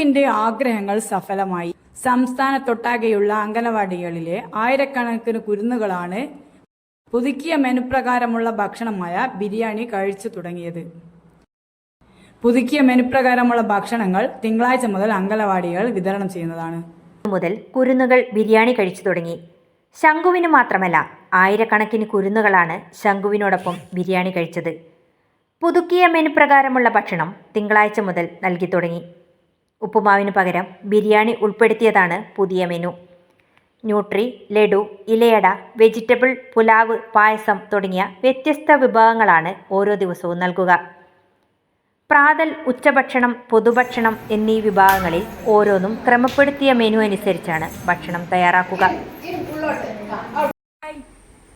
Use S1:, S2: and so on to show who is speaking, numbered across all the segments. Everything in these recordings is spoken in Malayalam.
S1: ശംഖുവിന്റെ ആഗ്രഹങ്ങൾ സഫലമായി. സംസ്ഥാനത്തൊട്ടാകെയുള്ള അംഗനവാടികളിലെ ആയിരക്കണക്കിന് കുരുന്നുകളാണ് പുതുക്കിയ മെനുപ്രകാരമുള്ള ഭക്ഷണമായ ബിരിയാണി കഴിച്ചു തുടങ്ങിയത്. പുതുക്കിയ മെനുപ്രകാരമുള്ള ഭക്ഷണങ്ങൾ തിങ്കളാഴ്ച മുതൽ അംഗനവാടികൾ വിതരണം ചെയ്യുന്നതാണ്.
S2: മുതൽ കുരുന്നുകൾ ബിരിയാണി കഴിച്ചു തുടങ്ങി. ശംഖുവിന് മാത്രമല്ല ആയിരക്കണക്കിന് കുരുന്നുകളാണ് ശംഖുവിനോടൊപ്പം ബിരിയാണി കഴിച്ചത്. പുതുക്കിയ മെനു പ്രകാരമുള്ള ഭക്ഷണം തിങ്കളാഴ്ച മുതൽ നൽകി തുടങ്ങി. ഉപ്പുമാവിന് പകരം ബിരിയാണി ഉൾപ്പെടുത്തിയതാണ് പുതിയ മെനു ന്യൂട്രി ലഡു ഇലയട വെജിറ്റബിൾ പുലാവ് പായസം തുടങ്ങിയ വ്യത്യസ്ത വിഭവങ്ങളാണ് ഓരോ ദിവസവും നൽകുക. പ്രാതൽ ഉച്ചഭക്ഷണം പൊതുഭക്ഷണം എന്നീ വിഭാഗങ്ങളിൽ ഓരോന്നും ക്രമപ്പെടുത്തിയ മെനു അനുസരിച്ചാണ് ഭക്ഷണം തയ്യാറാക്കുക.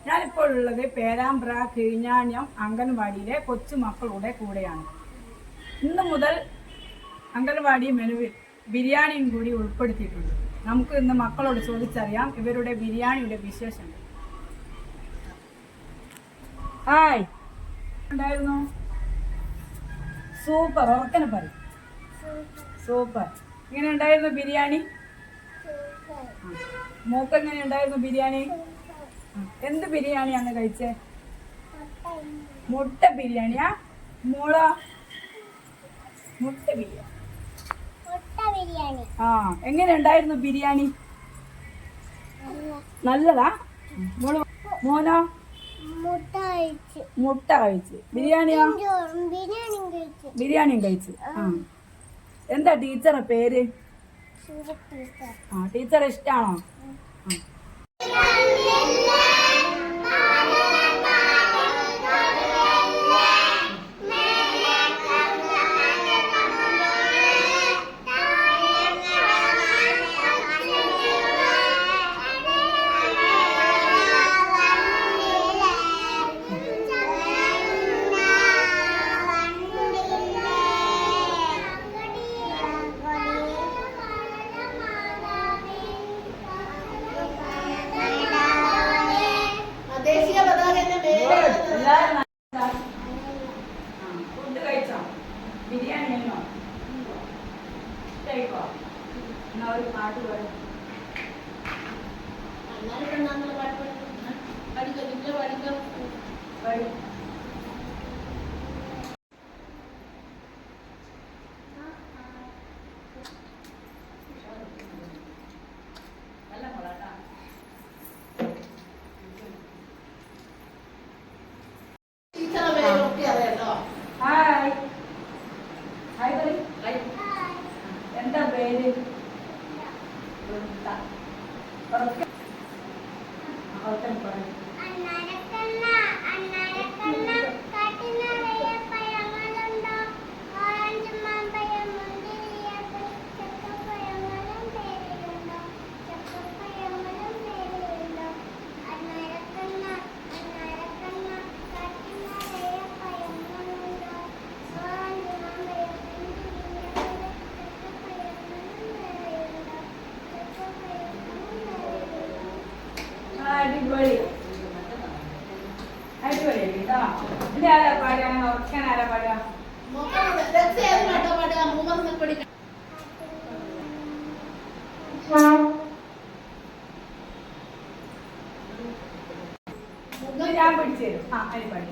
S1: ഞാനിപ്പോൾ ഉള്ളത് പേരാമ്പ്ര കിഴിഞ്ഞാഞ്ഞം അംഗൻവാടിയിലെ കൊച്ചുമക്കളുടെ കൂടെയാണ്. ഇന്ന് മുതൽ അംഗൻവാടി മെനുവിൽ ബിരിയാണിയും കൂടി ഉൾപ്പെടുത്തിയിട്ടുണ്ട്. നമുക്ക് ഇന്ന് മക്കളോട് ചോദിച്ചറിയാം ഇവരുടെ ബിരിയാണിയുടെ വിശേഷം ഹായ്. ഉണ്ടായിരുന്നു സൂപ്പർ ഉറക്കനെ പറയും. സൂപ്പർ. ഇങ്ങനെ ഉണ്ടായിരുന്നു ബിരിയാണി? മോക്ക് എങ്ങനെ ഉണ്ടായിരുന്നു ബിരിയാണി? എന്ത് ബിരിയാണിയാണ് കഴിച്ചേ? മുട്ട ബിരിയാണിയാ? മോളോ? മുട്ട ബിരിയാണി. ആ എങ്ങനെ ഉണ്ടായിരുന്നു ബിരിയാണി? നല്ലതാ? മോൾ മോനോ?
S3: മുട്ട കഴിച്ചു.
S1: ബിരിയാണിയോ?
S3: ബിരിയാണിയും കഴിച്ചു.
S1: ആ. എന്താ ടീച്ചറെ പേര്? ആ ടീച്ചറെ ഇഷ്ടാണോ? എന്നാ ഒരു പാട്ട് പാടും.
S4: പഠിക്കാം പഠിക്കും പഠിക്കാം
S1: പാടും
S4: ടീച്ചറെ പേരൊക്കെ അറിയാട്ടോ
S1: ഹായ് ഹായ് പറയ് എന്താ പേര് വൃന്ദ. ഉറക്കെ. ആ, അടിപൊളി. അടിപൊളി കേട്ടോ ഇനി ആരാ പാടുക? ഉറക്കാൻ ആരാ പാടുക? ഇത് ഞാൻ പിടിച്ചു തരും. ആ അതിന് പാടി.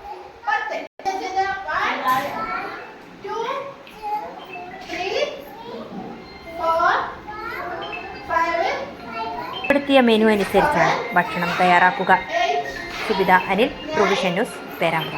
S2: ഉൾപ്പെടുത്തിയ മെനു അനുസരിച്ചാണ് ഭക്ഷണം തയ്യാറാക്കുക. Subitha Anil provision news Perambra.